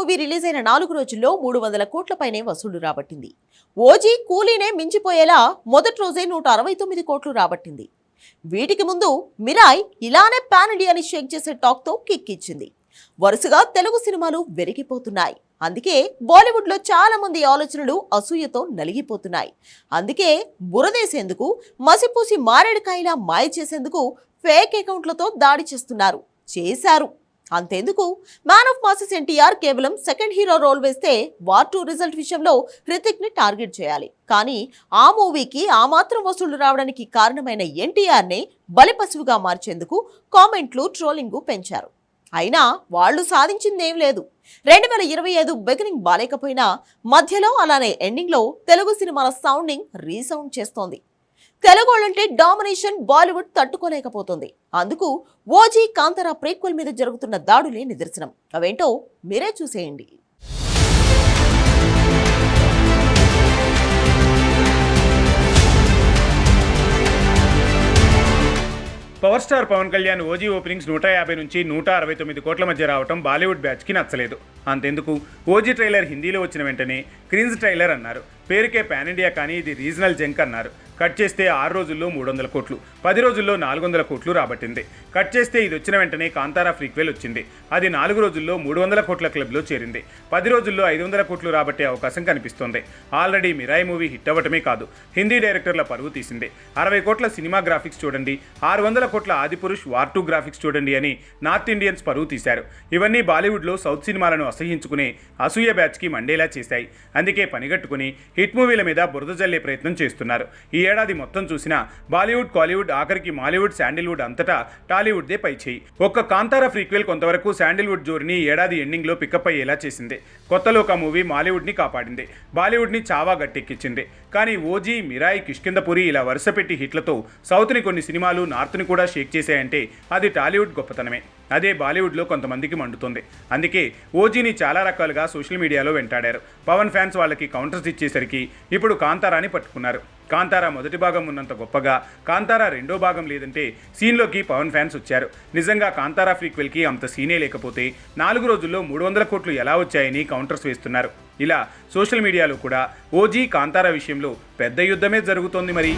Movie release అయిన నాలుగు రోజుల్లో మూడు వందల కోట్ల పైనే వసూళ్ళు రాబట్టింది. ఓజీ కూలీనే మించిపోయేలా మొదటి రోజే నూట అరవై తొమ్మిది కోట్లు రాబట్టింది. వీటికి ముందు మిరాయ్ ఇలానే పాన్ ఇండియాని షేక్ చేసే టాక్తో కిక్ ఇచ్చింది వరుసగా తెలుగు సినిమాలు వెరిగిపోతున్నాయి. అందుకే బాలీవుడ్లో చాలా మంది ఆలోచనలు అసూయతో నలిగిపోతున్నాయి. అందుకే బురదేసేందుకు మసిపూసి మారేడుకాయలా మాయ చేసేందుకు ఫేక్ అకౌంట్లతో దాడి చేస్తున్నారు. చేశారు. అంతేందుకు మ్యాన్ ఆఫ్ మాసెస్ ఎన్టీఆర్ కేవలం సెకండ్ హీరో రోల్ వేస్తే వార్ టూ రిజల్ట్ విషయంలో హృతిక్ని టార్గెట్ చేయాలి. కానీ ఆ మూవీకి ఆ మాత్రం వసూళ్ళు రావడానికి కారణమైన ఎన్టీఆర్ నే బలిపశువుగా మార్చేందుకు కామెంట్లు ట్రోలింగు పెంచారు. అయినా వాళ్ళు సాధించిందేం లేదు. రెండు వేల ఇరవై ఐదు బిగినింగ్ బాలేకపోయినా మధ్యలో అలానే ఎండింగ్లో తెలుగు సినిమాల సౌండింగ్ రీసౌండ్ చేస్తోంది. తెలుగోళ్ళంటే డామినేషన్ బాలీవుడ్ తట్టుకోలేకపోతుంది. అందుకు ఓజీ కాంతారా ప్రేక్వల్ మీద జరుగుతున్న దాడులే నిదర్శనం. అవేంటో మీరే చూసేయండి. Power star Pawan Kalyan OG openings నూట యాభై నుంచి నూట అరవై తొమ్మిది కోట్ల మధ్య రావటం బాలీవుడ్ బ్యాచ్కి నచ్చలేదు. అంతెందుకు? ఓజీ ట్రైలర్ హిందీలో వచ్చిన వెంటనే క్రిన్స్ ట్రైలర్ అన్నారు. పేరుకే పాన్ ఇండియా కానీ ఇది రీజనల్ జంక్ అన్నారు. కట్ చేస్తే ఆరు రోజుల్లో మూడు వందల కోట్లు పది రోజుల్లో నాలుగు వందల కోట్లు రాబట్టింది. కట్ చేస్తే ఇది వచ్చిన వెంటనే కాంతారా ఫ్రీక్వెల్ వచ్చింది. అది నాలుగు రోజుల్లో మూడు వందల కోట్ల క్లబ్లో చేరింది. పది రోజుల్లో ఐదు వందల కోట్లు రాబట్టే అవకాశం కనిపిస్తోంది. ఆల్రెడీ మిరాయి మూవీ హిట్ అవ్వటమే కాదు హిందీ డైరెక్టర్ల పరువు తీసింది. అరవై కోట్ల సినిమా గ్రాఫిక్స్ చూడండి ఆరు వందల కోట్ల ఆదిపురుష్ వార్ టూ గ్రాఫిక్స్ చూడండి అని నార్త్ ఇండియన్స్ పరువు తీశారు. ఇవన్నీ బాలీవుడ్లో సౌత్ సినిమాలను అసహించుకునే అసూయ బ్యాచ్కి మండేలా చేశాయి. అందుకే పనిగట్టుకుని హిట్ మూవీల మీద బురద జల్లే ప్రయత్నం చేస్తున్నారు. ఈ ఏడాది మొత్తం చూసినా బాలీవుడ్ కాలీవుడ్ ఆఖరికి మాలీవుడ్ శాండిల్వుడ్ అంతటా టాలీవుడ్దే పై చేయి. ఒక్క కాంతార ఫ్రీక్వెల్ కొంతవరకు శాండిల్వుడ్ జోరిని ఏడాది ఎండింగ్లో పికప్ అయ్యేలా చేసింది. కొత్తలో ఒక మూవీ మాలీవుడ్ని కాపాడింది. బాలీవుడ్ని చావా గట్టెక్కించింది. కానీ ఓజీ మిరాయి కిష్కిందపురి ఇలా వరుసపెట్టి హిట్లతో సౌత్ని కొన్ని సినిమాలు నార్త్ని కూడా షేక్ చేశాయంటే అది టాలీవుడ్ గొప్పతనమే. అదే బాలీవుడ్లో కొంతమందికి మండుతుంది. అందుకే ఓజీని చాలా రకాలుగా సోషల్ మీడియాలో వెంటాడారు. పవన్ ఫ్యాన్స్ వాళ్ళకి కౌంటర్స్ ఇచ్చేసరికి ఇప్పుడు కాంతారాని పట్టుకున్నారు. కాంతారా మొదటి భాగం ఉన్నంత గొప్పగా కాంతారా రెండో భాగం లేదంటే సీన్లోకి పవన్ ఫ్యాన్స్ వచ్చారు. నిజంగా కాంతారా ఫ్రీక్వెల్కి అంత సీనే లేకపోతే నాలుగు రోజుల్లో మూడు వందల కోట్లు ఎలా వచ్చాయని కౌంటర్స్ వేస్తున్నారు. ఇలా సోషల్ మీడియాలో కూడా ఓజీ కాంతారా విషయంలో పెద్ద యుద్ధమే జరుగుతోంది మరి.